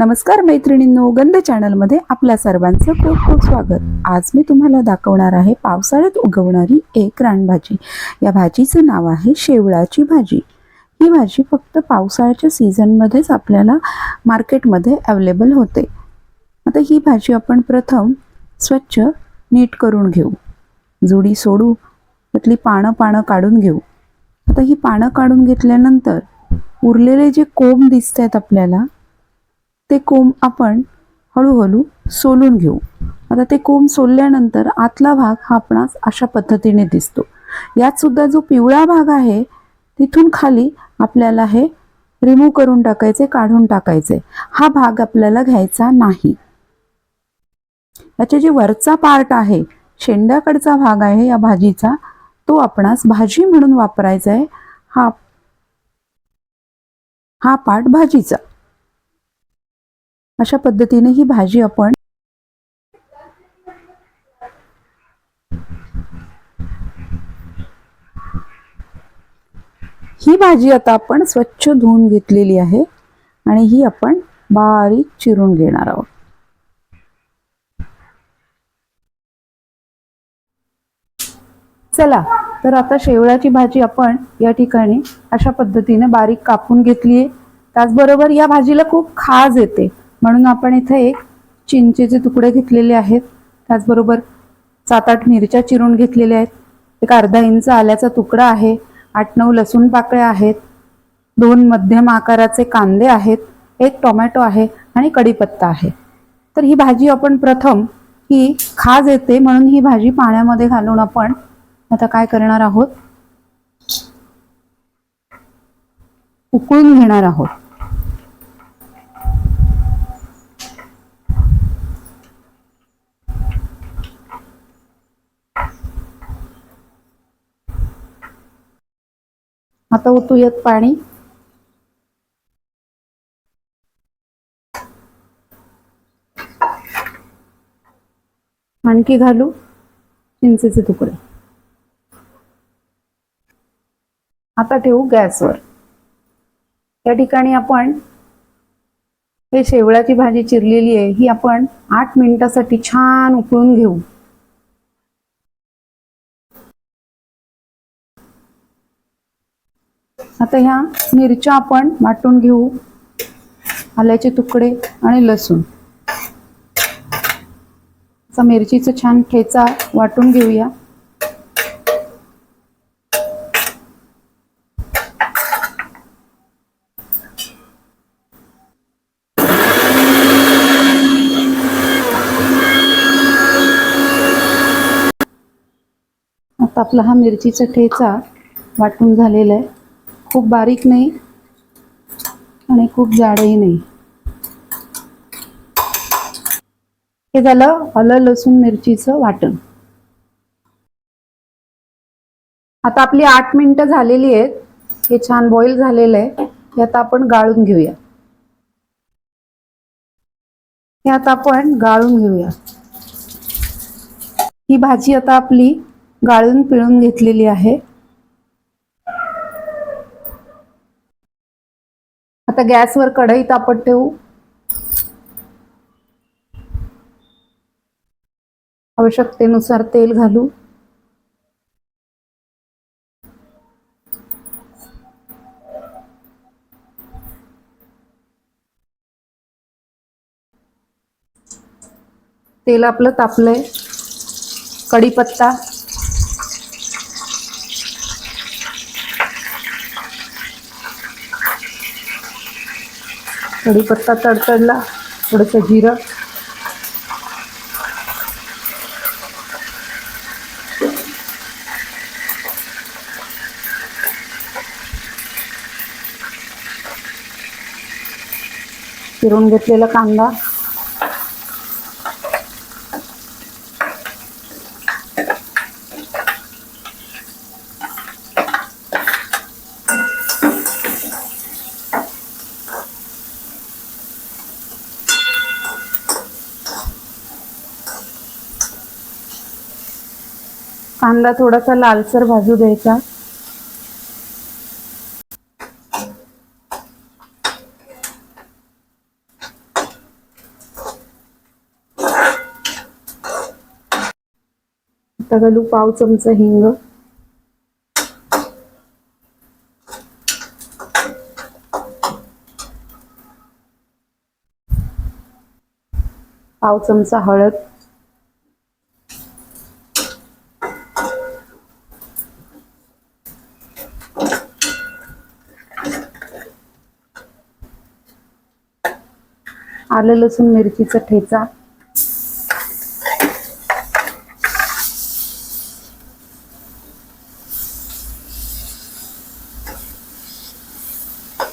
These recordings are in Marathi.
नमस्कार मैत्रिणींनो गंध चॅनलमध्ये आपल्या सर्वांचं खूप खूप स्वागत. आज मी तुम्हाला दाखवणार आहे पावसाळ्यात उगवणारी एक रानभाजी. या भाजीचं नाव आहे शेवळाची भाजी. ही भाजी फक्त पावसाळ्याच्या सीझनमध्येच आपल्याला मार्केटमध्ये अवेलेबल होते. आता ही भाजी आपण प्रथम स्वच्छ नीट करून घेऊ. जुडी सोडू त्यातली पानं पानं काढून घेऊ. आता ही पानं काढून घेतल्यानंतर उरलेले जे कोंब दिसत आहेत आपल्याला ते कोंब आपण हळूहळू सोलून घेऊ. आता ते कोंब सोलल्यानंतर आतला भाग हा आपणास अशा पद्धतीने दिसतो. यात सुद्धा जो पिवळा भाग आहे तिथून खाली आपल्याला हे रिमूव्ह करून टाकायचे काढून टाकायचे. हा भाग आपल्याला घ्यायचा नाही. याचे जे वरचा पार्ट आहे शेंड्याकडचा भाग आहे या भाजीचा तो आपणास भाजी म्हणून वापरायचा आहे. हा हा पार्ट भाजीचा. अशा पद्धतीने ही भाजी आपण ही भाजी आता आपण स्वच्छ धुवून घेतलेली आहे आणि ही आपण बारीक चिरून घेणार आहोत. चला तर आता शेवळ्याची भाजी आपण या ठिकाणी अशा पद्धतीने बारीक कापून घेतली आहे त्याचबरोबर या भाजीला खूप खाज येते. म्हणून आपण इथे एक चिंचेचे तुकडे घेतलेले आहेत. त्याचबरोबर सात आठ मिरच्या चिरून घेतलेल्या आहेत. एक अर्धा इंच आल्याचा तुकडा आहे. आठ नऊ लसूण पाकळ्या आहेत. दोन मध्यम आकाराचे कांदे आहेत. एक टोमॅटो आहे आणि कढीपत्ता आहे. तर ही भाजी आपण प्रथम ही खाज येते म्हणून ही भाजी पाण्यामध्ये घालून आपण आता काय करणार आहोत? उकळून घेणार आहोत. आता ओतूयात पाणी. आणखी घालू चिंचेचे तुकडे. आता ठेवू गॅसवर. या ठिकाणी आपण हे शेवळाची भाजी चिरलेली आहे ही आपण आठ मिनिटासाठी छान उकळून घेऊ. आता ह्या मिरच्या आपण वाटून घेऊ. आल्याचे तुकडे आणि लसूण. असा मिरचीचा छान ठेचा वाटून घेऊया. आता आपला हा मिरचीचा ठेचा वाटून झालेला आहे. खूप बारीक नाही आणि खूप जाडही नाही. हे झालं आलं लसूण मिरचीचं वाटण. आता आपली आठ मिनिटं झालेली आहेत. हे छान बॉईल झालेलं आहे. हे आता आपण गाळून घेऊया. हे आता आपण गाळून घेऊया. ही भाजी आता आपली गाळून पिळून घेतलेली आहे. आता गॅसवर कढई तापत ठेवू. आवश्यकतेनुसार तेल घालू. तेल आपलं तापलंय. कढीपत्ता. कढीपत्ता तडतडला थोडंसं जिरं. चिरून घेतलेला कांदा. कांदा थोडासा लालसर भाजू द्यायचा. आता घालू पाव चमचा हिंग. पाव चमचा हळद. आलं लसूण मिरचीचा ठेचा.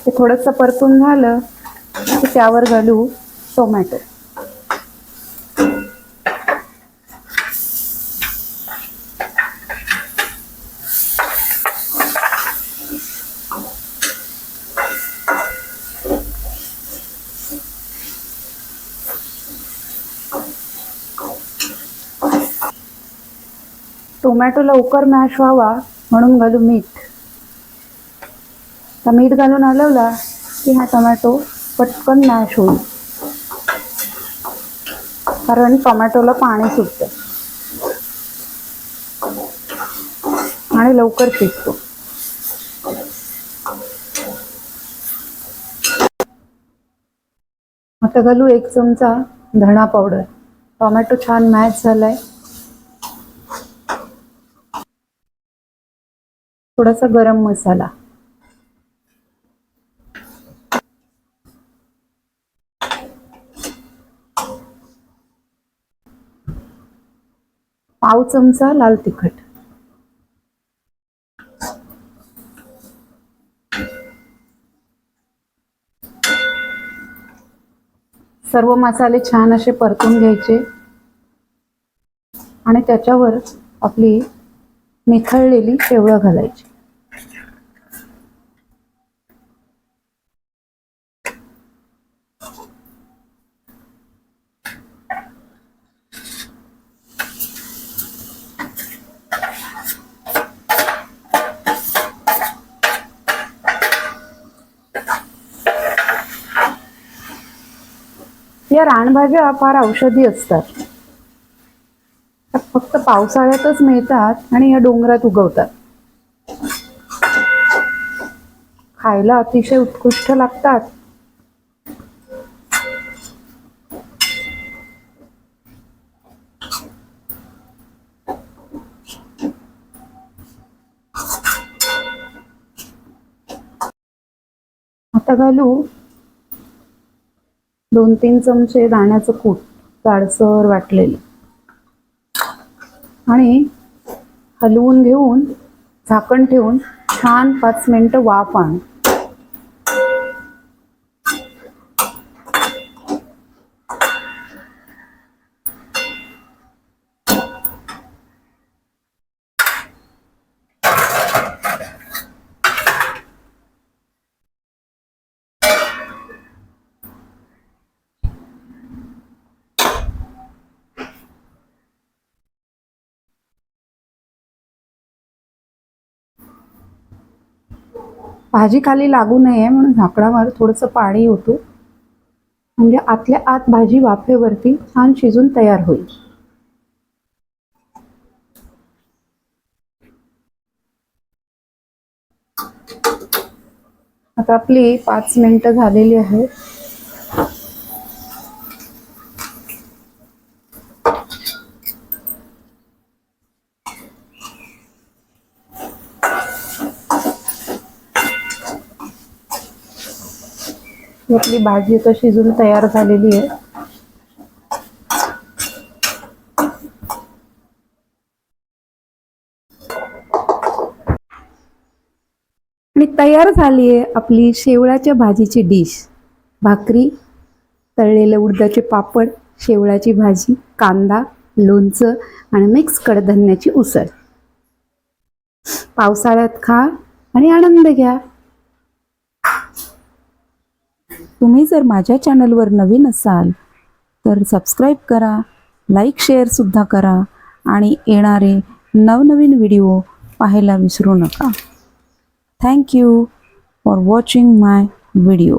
ते थोडंसं परतून झालं की त्यावर घालू टोमॅटो. टोमॅटो लवकर मॅश व्हावा म्हणून घालू मीठ. तर मीठ घालून हलवला की हा टोमॅटो पटकन मॅश होईल. कारण टोमॅटोला पाणी सुटतं. आणि लवकर पिकतो. आता घालू एक चमचा धणा पावडर टोमॅटो छान मॅच झालाय. थोडासा गरम मसाला. पाव चमचा लाल तिखट. सर्व मसाले छान असे परतून घ्यायचे. आणि त्याच्यावर आपली निथळलेली शेवळं घालायची. या रानभाज्या फार औषधी असतात. फक्त पावसाळ्यातच मिळतात आणि या डोंगरात उगवतात. खायला अतिशय उत्कृष्ट लागतात. आता घालू. दोन तीन चमचे दाण्याचं कूट जाडसर वाटलेलं. आणि हलवून घेऊन झाकण ठेवून छान पाच मिनटं वाफ आण भाजी खाली लागू नये म्हणून झाकणावर थोडंसं पाणी होतो म्हणजे आतल्या आत भाजी वाफेवरती छान शिजून तयार होईल. आता आपली पाच मिनिटं झालेली आहेत. आपली भाजी आता शिजून तयार झालेली आहे. आणि तयार झाली आहे आपली शेवळाच्या भाजीची डिश. भाकरी तळलेलं उडदाचे पापड शेवळाची भाजी कांदा लोणचं आणि मिक्स कडधान्याची उसळ. पावसाळ्यात खा आणि आनंद घ्या. तुम्ही जर माझ्या चॅनलवर नवीन असाल तर सबस्क्राईब करा लाईक शेअरसुद्धा करा आणि येणारे नवनवीन व्हिडिओ पाहायला विसरू नका. Thank you for watching my video